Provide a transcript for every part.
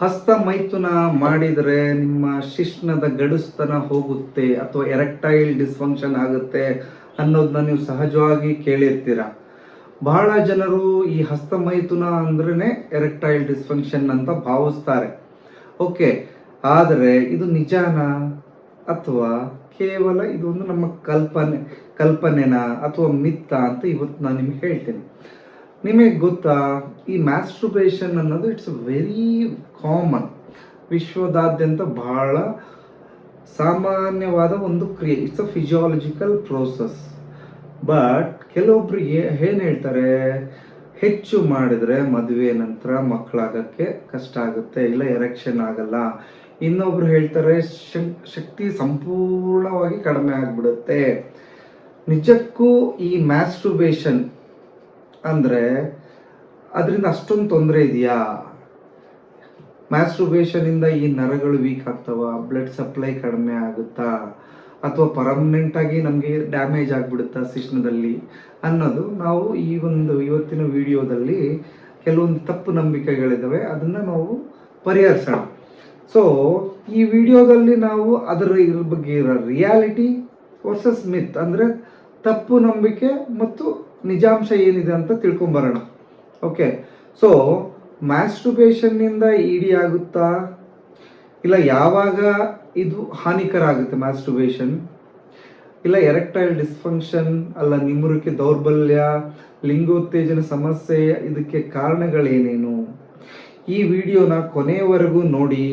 ಹಸ್ತ ಮೈಥುನ ಮಾಡಿದರೆ ನಿಮ್ಮ ಶಿಶ್ನದ ಗಡುಸ್ತನ ಹೋಗುತ್ತೆ ಅಥವಾ ಎರೆಕ್ಟೈಲ್ ಡಿಸ್ಫಂಕ್ಷನ್ ಆಗುತ್ತೆ ಅನ್ನೋದನ್ನ ನೀವು ಸಹಜವಾಗಿ ಕೇಳಿರ್ತೀರ. ಬಹಳ ಜನರು ಈ ಹಸ್ತ ಮೈಥುನ ಅಂದ್ರೇನೆ ಎರೆಕ್ಟೈಲ್ ಡಿಸ್ಫಂಕ್ಷನ್ ಅಂತ ಭಾವಿಸ್ತಾರೆ. ಓಕೆ, ಆದರೆ ಇದು ನಿಜಾನ ಅಥವಾ ಕೇವಲ ಇದೊಂದು ನಮ್ಮ ಕಲ್ಪನೆ, ಕಲ್ಪನೆನಾ ಅಥವಾ ಮಿತ್ತ ಅಂತ ಇವತ್ತು ನಾನು ನಿಮ್ಗೆ ಹೇಳ್ತೀನಿ. ನಿಮಗೆ ಗೊತ್ತಾ, ಈ ಮ್ಯಾಸ್ಟ್ರುಬೇಷನ್ ಅನ್ನೋದು ಇಟ್ಸ್ ವೆರಿ ಕಾಮನ್ ವಿಶ್ವದಾದ್ಯಂತ ಬಹಳ ಸಾಮಾನ್ಯವಾದ ಒಂದು ಕ್ರಿಯೆ. It's a physiological process but ಕೆಲವೊಬ್ರಿಗೆ ಏನು ಹೇಳ್ತಾರೆ, ಹೆಚ್ಚು ಮಾಡಿದ್ರೆ ಮದುವೆ ನಂತರ ಮಕ್ಕಳಾಗಕ್ಕೆ ಕಷ್ಟ ಆಗುತ್ತೆ, ಇಲ್ಲ ಎರೆಕ್ಷನ್ ಆಗಲ್ಲ. ಇನ್ನೊಬ್ರು ಹೇಳ್ತಾರೆ ಶಕ್- ಶಕ್ತಿ ಸಂಪೂರ್ಣವಾಗಿ ಕಡಿಮೆ ಆಗ್ಬಿಡುತ್ತೆ. ನಿಜಕ್ಕೂ ಈ ಮ್ಯಾಸ್ಟ್ರುಬೇಷನ್ ಅಂದ್ರೆ ಅದರಿಂದ ಅಷ್ಟೊಂದು ತೊಂದರೆ ಇದೆಯಾ? ಮ್ಯಾಸ್ಟ್ರುಬೇಷನಿಂದ ಈ ನರಗಳು ವೀಕ್ ಆಗ್ತಾವ ಬ್ಲಡ್ ಸಪ್ಲೈ ಕಡಿಮೆ ಆಗುತ್ತಾ? ಅಥವಾ ಪರ್ಮನೆಂಟಾಗಿ ನಮಗೆ ಡ್ಯಾಮೇಜ್ ಆಗಿಬಿಡುತ್ತಾ ಶಿಶ್ನದಲ್ಲಿ? ಅನ್ನೋದು ನಾವು ಈ ಒಂದು ಇವತ್ತಿನ ವಿಡಿಯೋದಲ್ಲಿ ಕೆಲವೊಂದು ತಪ್ಪು ನಂಬಿಕೆಗಳಿದ್ದಾವೆ ಅದನ್ನು ನಾವು ಪರಿಹರಿಸೋಣ. ಸೊ ಈ ವಿಡಿಯೋದಲ್ಲಿ ನಾವು ಅದರ ಇದ್ರ ಬಗ್ಗೆ ಇರೋ ರಿಯಾಲಿಟಿ ವರ್ಸಸ್ ಮಿತ್ ಅಂದರೆ ತಪ್ಪು ನಂಬಿಕೆ ಮತ್ತು ನಿಜಾಂಶ ಏನಿದೆ ಅಂತ ತಿಳ್ಕೊಂಬರೋಣ. ಓಕೆ ಸೊ ಮ್ಯಾಸ್ಟ್ರುಬೇಷನ್ನಿಂದ ಇಡಿ ಆಗುತ್ತಾ? ಇಲ್ಲ, ಯಾವಾಗ ಇದು ಹಾನಿಕರ ಆಗುತ್ತೆ ಮ್ಯಾಸ್ಟ್ರುಬೇಷನ್ ಇಲ್ಲ ಎರೆಕ್ಟೈಲ್ ಡಿಸ್ಫಂಕ್ಷನ್ ಅಲ್ಲ ನಿಮ್ಮುರಿಕೆ ದೌರ್ಬಲ್ಯ, ಲಿಂಗೋತ್ತೇಜನ ಸಮಸ್ಯೆ, ಇದಕ್ಕೆ ಕಾರಣಗಳೇನೇನು? ಈ ವಿಡಿಯೋನ ಕೊನೆಯವರೆಗೂ ನೋಡಿ.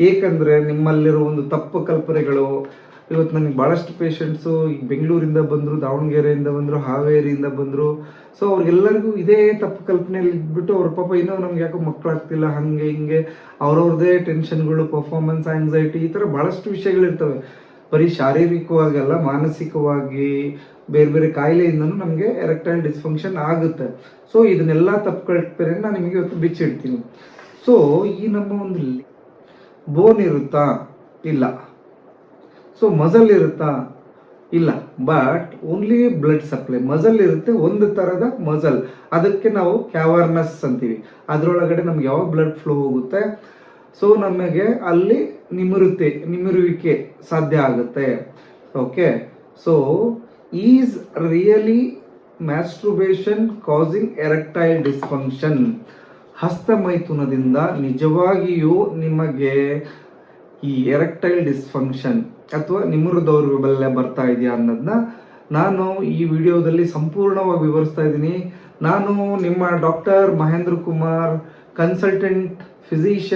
ಏಕೆಂದರೆ ನಿಮ್ಮಲ್ಲಿರೋ ಒಂದು ತಪ್ಪು ಕಲ್ಪನೆಗಳು ಇವತ್ತು ನನಗೆ ಭಾಳಷ್ಟು ಪೇಷಂಟ್ಸು ಈಗ ಬೆಂಗಳೂರಿಂದ ಬಂದರು, ದಾವಣಗೆರೆಯಿಂದ ಬಂದರು, ಹಾವೇರಿಯಿಂದ ಬಂದರು. ಸೊ ಅವ್ರಿಗೆಲ್ಲರಿಗೂ ಇದೇ ತಪ್ಪು ಕಲ್ಪನೆಯಲ್ಲಿ ಇದ್ಬಿಟ್ಟು ಅವ್ರ ಪಾಪ ಇನ್ನೂ ನಮ್ಗೆ ಯಾಕೋ ಮಕ್ಕಳಾಗ್ತಿಲ್ಲ, ಹಂಗೆ ಹಿಂಗೆ, ಅವ್ರವ್ರದ್ದೇ ಟೆನ್ಷನ್ಗಳು ಪರ್ಫಾರ್ಮೆನ್ಸ್ ಆ್ಯಂಗ್ಸೈಟಿ ಈ ಥರ ಭಾಳಷ್ಟು ವಿಷಯಗಳಿರ್ತವೆ. ಬರೀ ಶಾರೀರಿಕವಾಗಲ್ಲ ಮಾನಸಿಕವಾಗಿ, ಬೇರೆ ಬೇರೆ ಕಾಯಿಲೆಯಿಂದನೂ ನಮಗೆ ಎರೆಕ್ಟೈಲ್ ಡಿಸ್ಫಂಕ್ಷನ್ ಆಗುತ್ತೆ. ಸೊ ಇದನ್ನೆಲ್ಲ ತಪ್ಪು ಕಲ್ಪನೆ ನಾನು ನಿಮಗೆ ಇವತ್ತು ಬಿಚ್ಚಿಡ್ತೀನಿ. ಸೊ ಈ ನಮ್ಮ ಒಂದು ಬೋನ್ ಇರುತ್ತಾ? ಇಲ್ಲ. ಸೊ ಮಜಲ್ ಇರುತ್ತಾ? ಇಲ್ಲ. But only blood supply muscle ಇರುತ್ತೆ, ಒಂದು ತರದ ಮಜಲ್ ಅದಕ್ಕೆ ನಾವು ಕ್ಯಾವರ್ನಸ್ ಅಂತೀವಿ. ಅದರೊಳಗಡೆ ನಮ್ಗೆ ಯಾವ ಬ್ಲಡ್ ಫ್ಲೋ ಹೋಗುತ್ತೆ? ಸೊ ನಮಗೆ ಅಲ್ಲಿ ನಿಮಿರುತ್ತೆ, ನಿಮಿರುವಿಕೆ ಸಾಧ್ಯ ಆಗುತ್ತೆ. Okay so is really masturbation causing erectile dysfunction ಹಸ್ತಮೈಥುನದಿಂದ ನಿಜವಾಗಿಯೂ ನಿಮಗೆ ಈ ಎರೆಕ್ಟೈಲ್ ಡಿಸ್ಫಂಕ್ಷನ್ ಅಥವಾ ನಿಮ್ಮರು ದೌರ್ಬಲ್ಯ ಬರ್ತಾ ಇದೆಯಾ ಅನ್ನೋದನ್ನ ನಾನು ಈ ವಿಡಿಯೋದಲ್ಲಿ ಸಂಪೂರ್ಣವಾಗಿ ವಿವರಿಸ್ತಾ ಇದ್ದೀನಿ. ನಾನು ನಿಮ್ಮ doctor Mahendra Kumar consultant physician